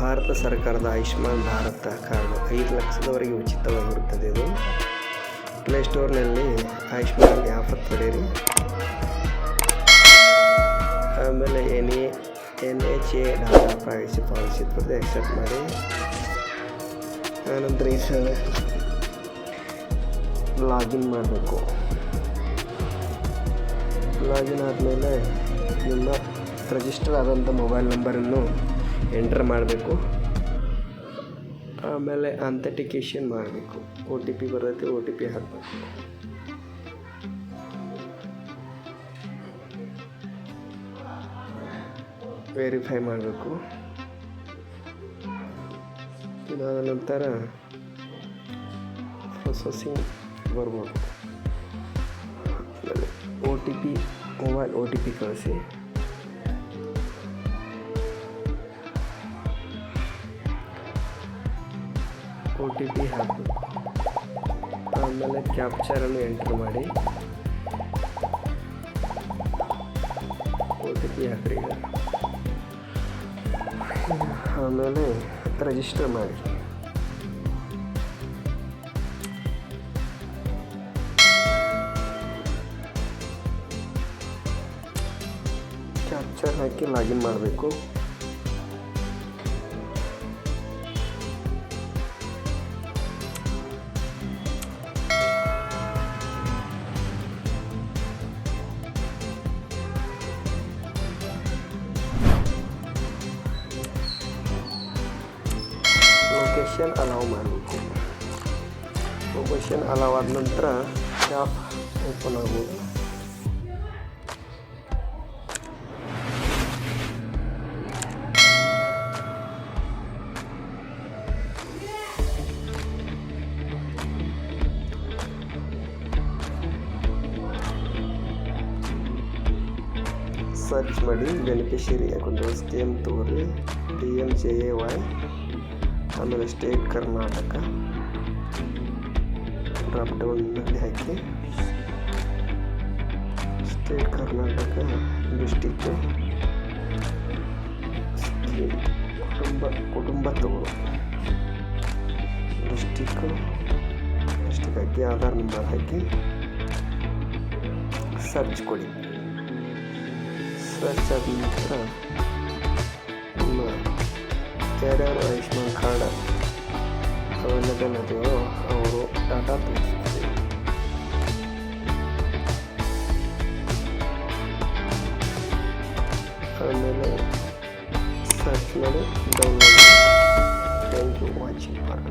ಭಾರತ ಸರ್ಕಾರದ ಆಯುಷ್ಮಾನ್ ಭಾರತ ಕಾರ್ಡ್ ಐದು ಲಕ್ಷದವರೆಗೆ ಉಚಿತವಾಗಿರುತ್ತದೆ ಇದು. ಪ್ಲೇಸ್ಟೋರ್ನಲ್ಲಿ ಆಯುಷ್ಮಾನ್ ಆ್ಯಪ್ ಪಡೆಯಿರಿ. ಆಮೇಲೆ N A N H A data privacy policy ಬರೆದು ಎಕ್ಸೆಪ್ಟ್ ಮಾಡಿ. ಆನಂತರ ಈ ಸಲ ಲಾಗಿನ್ ಮಾಡಬೇಕು. ಲಾಗಿನ್ ಆದಮೇಲೆ ನಿಮ್ಮ ರಿಜಿಸ್ಟರ್ ಆದಂಥ ಮೊಬೈಲ್ ನಂಬರನ್ನು ಎಂಟರ್ ಮಾಡಬೇಕು. ಆಮೇಲೆ ಅಂಥೆಂಟಿಕೇಶನ್ ಮಾಡಬೇಕು. ಒ ಟಿ ಪಿ ಬರ್ತೈತೆ ಒ ಟಿ ಪಿ ಹಾಕಬೇಕು. ವೆರಿಫೈ ಮಾಡಬೇಕು. ಇದಾದ ನಂತರ ಪ್ರೊಸೆಸಿಂಗ್ ಬರ್ಬೋದು. O T P mobile O T P ಕಳಿಸಿ. ಒ ಟಿ ಪಿ ಹಾಕಬೇಕು ಆಮೇಲೆ ಕ್ಯಾಪ್ಚರನ್ನು ಎಂಟ್ರ್ ಮಾಡಿ. ಒ ಟಿ ಪಿ ಹಾಕ್ರಿ ಈಗ. ಆಮೇಲೆ ರಿಜಿಸ್ಟರ್ ಮಾಡಿ. ಕ್ಯಾಪ್ಚರ್ ಹಾಕಿ ಲಾಗಿನ್ ಮಾಡಬೇಕು. ಲೊಕೇಶನ್ ಅಲೌ ಮಾಡಬೇಕು ಲೊಕೇಶನ್ ಅಲೌ ಆದ ನಂತರ ಆ್ಯಪ್ ಓಪನ್ ಆಗ್ಬೋದು ಸರ್ಚ್ ಮಾಡಿ ಬೆನಿಫಿಷರಿ ಅಕೌಂಟ್ ಸ್ಕೀಮ್ ತಗೋರಿ D M J A Y ಆಮೇಲೆ ಸ್ಟೇಟ್ ಕರ್ನಾಟಕ ಡ್ರಾಪ್ ಡೌನ್ನಲ್ಲಿ ಹಾಕಿ ಸ್ಟೇಟ್ ಕರ್ನಾಟಕ ಡಿಸ್ಟಿಕ್ಕು ಸ್ಕೀಮ್ ಕುಟುಂಬ ಕುಟುಂಬ ತಗೋ ಡಿಸ್ಟಿಕ್ಕು ಡಿಸ್ಟಿಕ್ ಹಾಕಿ ಆಧಾರ್ ನಂಬರ್ ಹಾಕಿ ಸರ್ಚ್ ಕೊಡಿ ಸರ್ಚ್ ಆದ ನಂತರ ನಿಮ್ಮ ಕ್ಯಾರಿಯರ್ ಆಯುಷ್ಮಾನ್ ಕಾರ್ಡ್ ಅವಲಭ್ಯತೆಯು ಅವರು ಟಾಟಾ ತಿಳಿಸಿದ್ದಾರೆ ಆಮೇಲೆ ಸರ್ಚ್ ಮಾಡಿ download thank you watching for